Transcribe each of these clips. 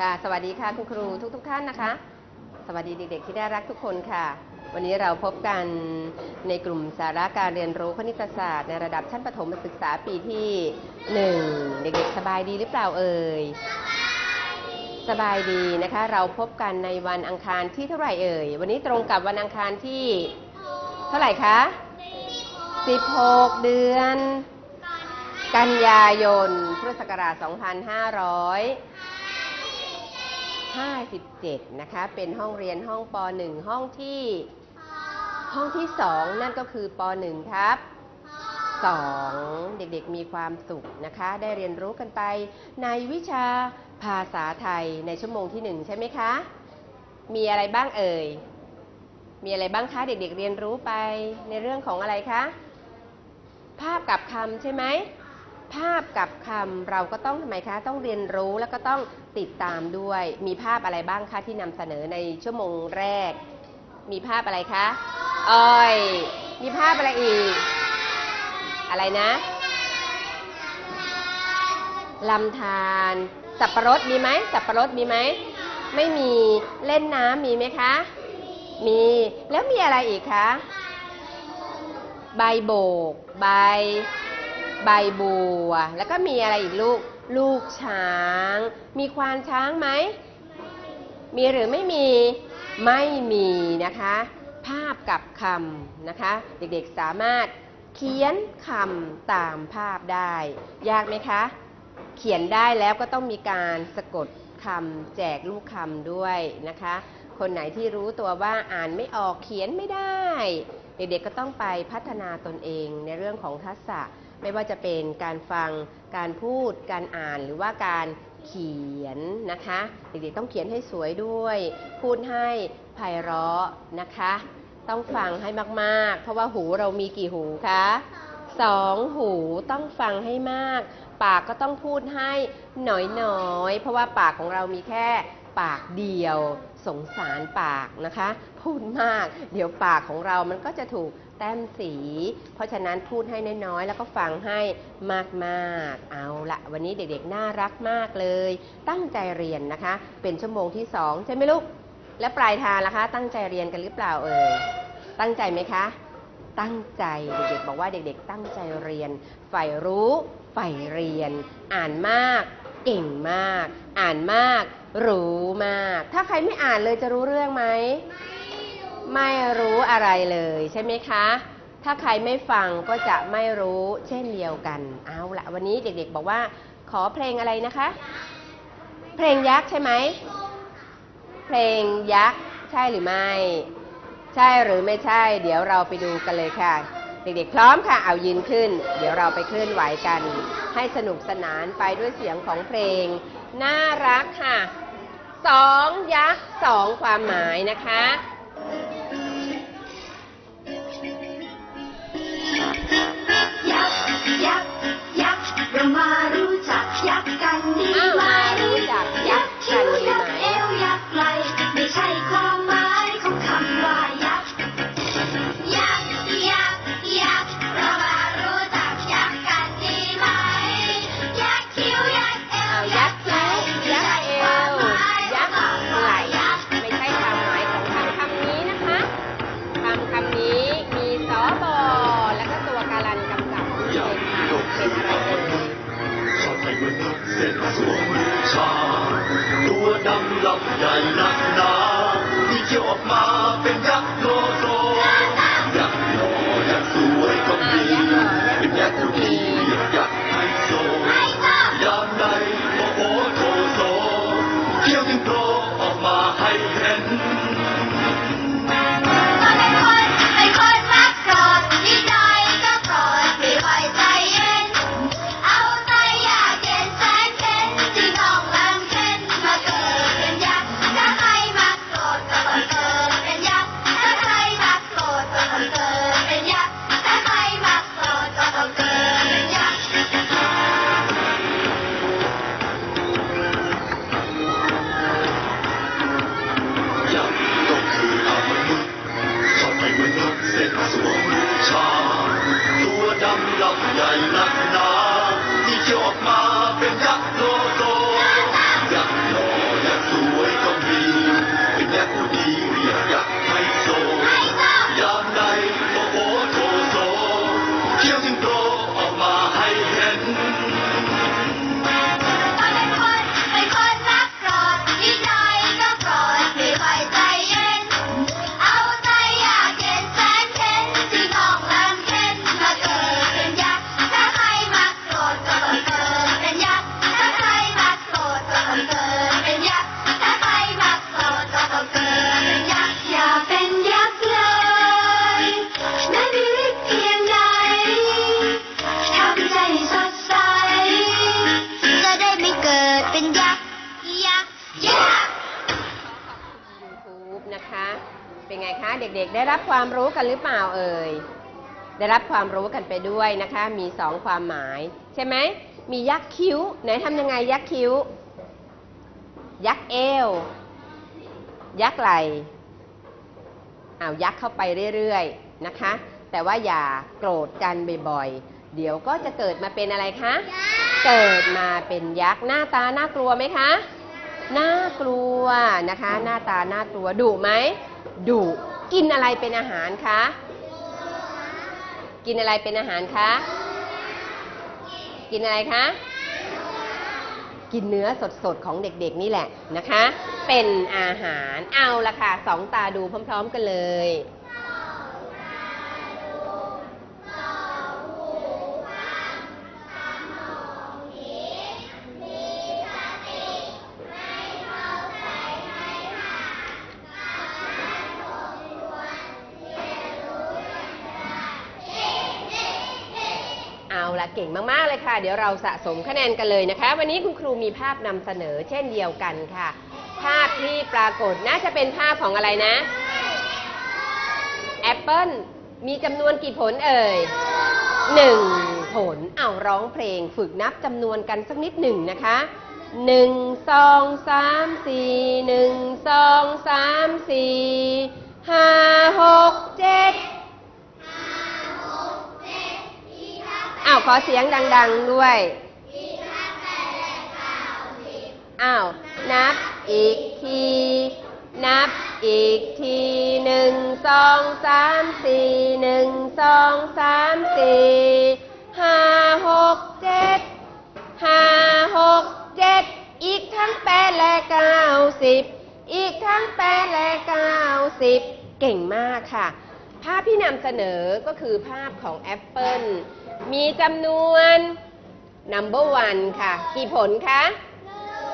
ค่ะ สวัสดีค่ะคุณครูทุกทุกๆท่านนะคะ สวัสดีเด็กๆที่ได้รักทุกคนค่ะ วันนี้เราพบกันในกลุ่มสาระการเรียนรู้คณิตศาสตร์ ในระดับชั้นประถมศึกษาปีที่หนึ่งเด็กๆ สบายดีหรือเปล่าเอ่ย สบายดีนะคะ เราพบกันในวันอังคารที่เท่าไหร่เอ่ย วันนี้ตรงกับวันอังคารที่ เท่าไหร่คะ 16 เดือน กันยายน พุทธศักราช 2557 นะคะ เป็นห้องเรียนห้องป .1 ห้องที่ห้องที่ 2 นั่นก็คือป .1 ทับ 2 เด็กๆมีความสุขนะคะ ได้เรียนรู้กันไปในวิชาภาษาไทยในชั่วโมงที่ 1 ใช่ไหมคะ มีอะไรบ้างเอ่ย มีอะไรบ้างคะเด็กๆเรียนรู้ไปในเรื่องของอะไรคะ ภาพกับคำใช่ไหม ภาพกับคำเราก็ต้องทำไมคะ ต้องเรียนรู้แล้วก็ต้องติดตามด้วย มีภาพอะไรบ้างคะที่นำเสนอในชั่วโมงแรก มีภาพอะไรคะอ้อย มีภาพอะไรอีก อะไรนะลำธารสับประรดมีไหมสับประรดมีไหมไม่มีเล่นน้ำมีไหมคะ มีแล้วมีอะไรอีกคะ ใบโบก ใบ ใบบัว แล้วก็มีอะไรอีกลูก ลูกช้าง มีควานช้างไหม มีหรือไม่มี ไม่มีนะคะ ภาพกับคำนะคะ เด็กๆสามารถเขียนคำตามภาพได้ ยากไหมคะ เขียนได้แล้วก็ต้องมีการสะกดคำแจกลูกคำด้วยนะคะ คนไหนที่รู้ตัวว่าอ่านไม่ออกเขียนไม่ได้ เด็กๆก็ต้องไปพัฒนาตนเองในเรื่องของทักษะ ไม่ว่าจะเป็นการฟังการพูด การอ่านหรือว่าการเขียนนะคะเด็กๆต้องเขียนให้สวยด้วย พูดให้ไพเราะนะคะ ต้องฟังให้มากๆ เพราะว่าหูเรามีกี่หูคะสองหูต้องฟังให้มาก ปากก็ต้องพูดให้หน่อยๆเพราะว่าปากของเรามีแค่ปากเดียวสงสารปากนะคะ พูดมาก เดี๋ยวปากของเรามันก็จะถูก แต้มสี เพราะฉะนั้นพูดให้น้อยๆ แล้วก็ฟังให้มากๆ เอาละวันนี้เด็กๆ น่ารักมากเลย ตั้งใจเรียนนะคะ เป็นชั่วโมงที่สองใช่ไหมลูก และปลายทางล่ะคะ ตั้งใจเรียนกันหรือเปล่าเอ่ย ตั้งใจไหมคะ ตั้งใจ เด็กๆ บอกว่าเด็กๆ ตั้งใจเรียน ใฝ่รู้ใฝ่เรียน อ่านมาก เก่งมาก อ่านมาก รู้มาก ถ้าใครไม่อ่านเลยจะรู้เรื่องไหมไไม่รู้อะไรเลยใช่ไหมคะ ถ้าใครไม่ฟังก็จะไม่รู้เช่นเดียวกัน เอาละวันนี้เด็กๆบอกว่า ขอเพลงอะไรนะคะ เพลงยักษ์ใช่ไหม เพลงยักษ์ใช่หรือไม่ ใช่หรือไม่ใช่ เดี๋ยวเราไปดูกันเลยค่ะ เด็กๆพร้อมค่ะ เอายืนขึ้น เดี๋ยวเราไปเคลื่อนไหวกัน ให้สนุกสนานไปด้วยเสียงของเพลง น่ารักค่ะสองยักษ์สองความหมายนะคะำลำใหญ่นักหนามีเกี่ยวออกมาเป็นยักษ์ ๆ ได้รับความรู้กันหรือเปล่าเอ่ย ได้รับความรู้กันไปด้วยนะคะ มีสองความหมาย ใช่ไหม มียักษ์คิ้ว ไหนทำยังไงยักษ์คิ้ว ยักษ์เอว ยักษ์ไหล่เอายักษ์เข้าไปเรื่อยๆนะคะ แต่ว่าอย่าโกรธกันบ่อยๆ เดี๋ยวก็จะเกิดมาเป็นอะไรคะ เกิดมาเป็นยักษ์หน้าตาน่ากลัวไหมคะน่ากลัวนะคะ หน้าตาน่ากลัวดุไหมดุ กินอะไรเป็นอาหารคะ กินอะไรเป็นอาหารคะ กินอะไรคะ กินเนื้อสดๆของเด็กๆนี่แหละนะคะ เป็นอาหาร เอาละค่ะสองตาดูพร้อม ๆ กันเลย เก่งมาก ๆ เลยค่ะ เดี๋ยวเราสะสมคะแนนกันเลยนะคะ วันนี้คุณครูมีภาพนำเสนอเช่นเดียวกันค่ะ ภาพที่ปรากฏน่าจะเป็นภาพของอะไรนะแอปเปิลมีจำนวนกี่ผลเอ่ยหนึ่งผลเอาร้องเพลงฝึกนับจำนวนกันสักนิดหนึ่งนะคะหนึ่งสองสามสี่หนึ่งสองสามสี่ห้าหกเจ็ด อ้าวขอเสียงดัง ๆด้วยอ้าวนับอีกที นับอีกทีหนึ่งสองสามสี่หนึ่งสองสามสี่ห้าหกเจ็ดห้าหกเจ็ดอีกทั้งแปดและเก้าสิบอีกทั้งแปดและเก้าสิบเก่งมากค่ะ ภาพที่นำเสนอก็คือภาพของแอปเปิล มีจำนวน number one ค่ะ กี่ผลคะ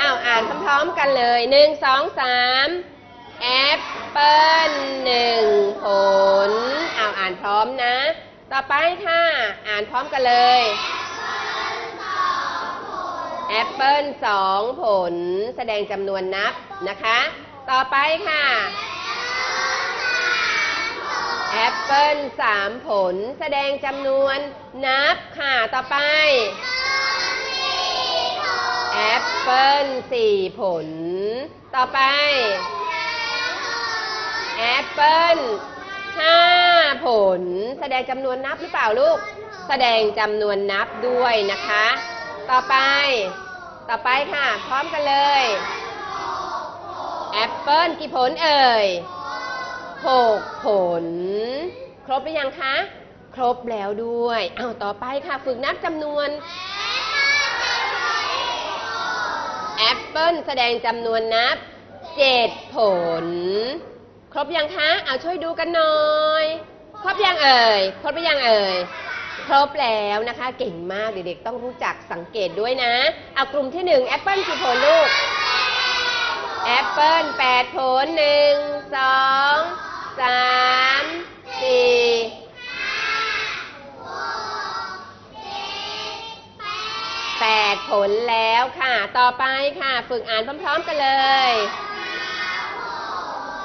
อ้าวอ่านพร้อมๆกันเลยหนึ่งสองสามแอปเปิลหนึ่งผลอ้าวอ่านพร้อมนะ ต่อไปค่ะ อ่านพร้อมกันเลยแอปเปิลสองผลแสดงจำนวนนับนะคะ ต่อไปค่ะ แอปเปิลสามผลแสดงจำนวนนับค่ะ ต่อไป แอปเปิลสี่ผล ต่อไป แอปเปิลห้าผล แสดงจำนวนนับหรือเปล่าลูก แสดงจำนวนนับด้วยนะคะ ต่อไป ต่อไปค่ะ พร้อมกันเลย แอปเปิลกี่ผลเอ่ย หกผล ครบหรือยังคะ ครบแล้วด้วย เอาต่อไปค่ะ ฝึกนับจำนวนแอปเปิลแสดงจำนวนนับเจ็ดผล ครบยังคะ เอาช่วยดูกันหน่อย ครบยังเอ่ย ครบหรือยังเอ่ย ครบแล้วนะคะ เก่งมากเด็กๆต้องรู้จักสังเกตด้วยนะ เอากลุ่มที่หนึ่งแอปเปิลกี่ผลลูกแอปเปิลแปดผลหนึ่งสอง สามสี่แปดผลแล้วค่ะ ต่อไปค่ะ ฝึกอ่านพร้อมๆกันเลย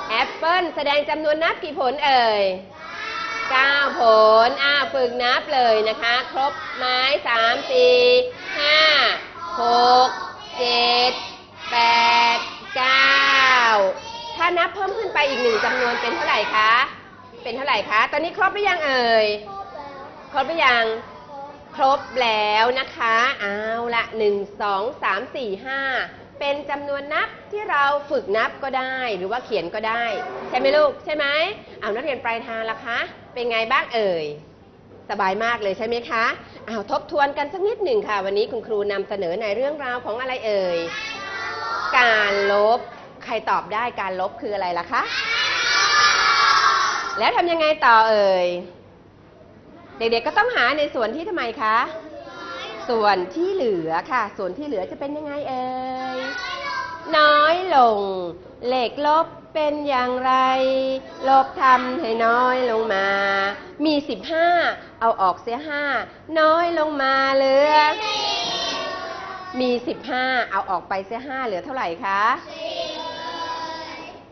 แอปเปิลแสดงจำนวนนับกี่ผลเอ่ยเก้าผล อ่าฝึกนับเลยนะคะ ครบไม้สามสี่ห้าหกเจ็ดแปดเก้าถ้านับ เพิ่มขึ้นไปอีกหนึ่งจำนวนเป็นเท่าไหร่คะ เป็นเท่าไหร่คะ ตอนนี้ครบหรือยังเอ่ย ครบหรือยัง ครบแล้วนะคะ เอาละหนึ่งสองสามสี่ห้าเป็นจำนวนนับที่เราฝึกนับก็ได้หรือว่าเขียนก็ได้ ใช่ไหมลูกใช่ไหมเอานักเรียนปลายทางละคะ เป็นไงบ้างเอ่ย สบายมากเลยใช่ไหมคะเอาทบทวนกันสักนิดหนึ่งค่ะ วันนี้คุณครูนำเสนอในเรื่องราวของอะไรเอ่ย การลบ ใครตอบได้การลบคืออะไรล่ะคะ แล้วทำยังไงต่อเอ่ย เด็กๆก็ต้องหาในส่วนที่ทำไมคะ ส่วนที่เหลือค่ะ ส่วนที่เหลือจะเป็นยังไงเอ่ย น้อยลง เหลขลบเป็นอย่างไร ลบทำให้น้อยลงมา มี 15 เอาออกเสียห้าน้อยลงมาเหลือมี 15 เอาออกไปเสียห้าเหลือเท่าไหร่คะ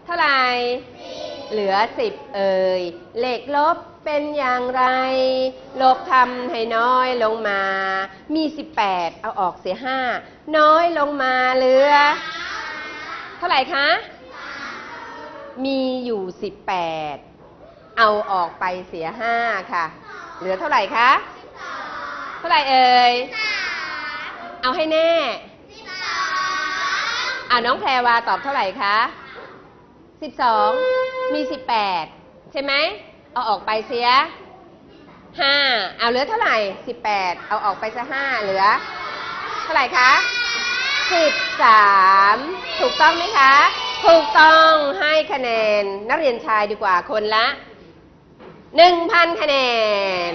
เท่าไหร่เหลือสิบเอ่ยเลขลบเป็นอย่างไร ลบทำให้น้อยลงมา มีสิบแปดเอาออกเสียห้าน้อยลงมาเหลือ เท่าไหร่คะ มีอยู่สิบแปดเอาออกไปเสียห้าค่ะ เหลือเท่าไหร่คะเท่าไหร่เอ่ยเอาให้แน่อ่าน้องแพรวาตอบเท่าไหร่คะ สิบสองมีสิบแปดใช่ไหม เอาออกไปเสียห้าเอาเหลือเท่าไหร่สิบแปดเอาออกไปซะห้าเหลือ เท่าไหร่คะสิบสามถูกต้องไหมคะ ถูกต้องให้คะแนนนักเรียนชายดีกว่าคนละหนึ่งพันคะแนน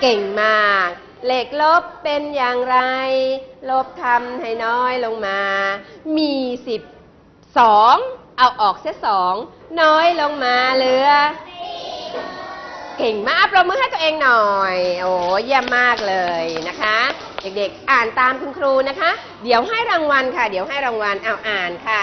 เก่งมากเหลขลบเป็นอย่างไร ลบทำให้น้อยลงมา มีสิบสอง เอาออกเสียสอง น้อยลงมาเหลือ เก่งมากปรบมือให้ตัวเองหน่อย โอ้เยี่ยมมากเลยนะคะ เด็กๆ อ่านตามคุณครูนะคะ เดี๋ยวให้รางวัลค่ะ เดี๋ยวให้รางวัลเอาอ่านค่ะ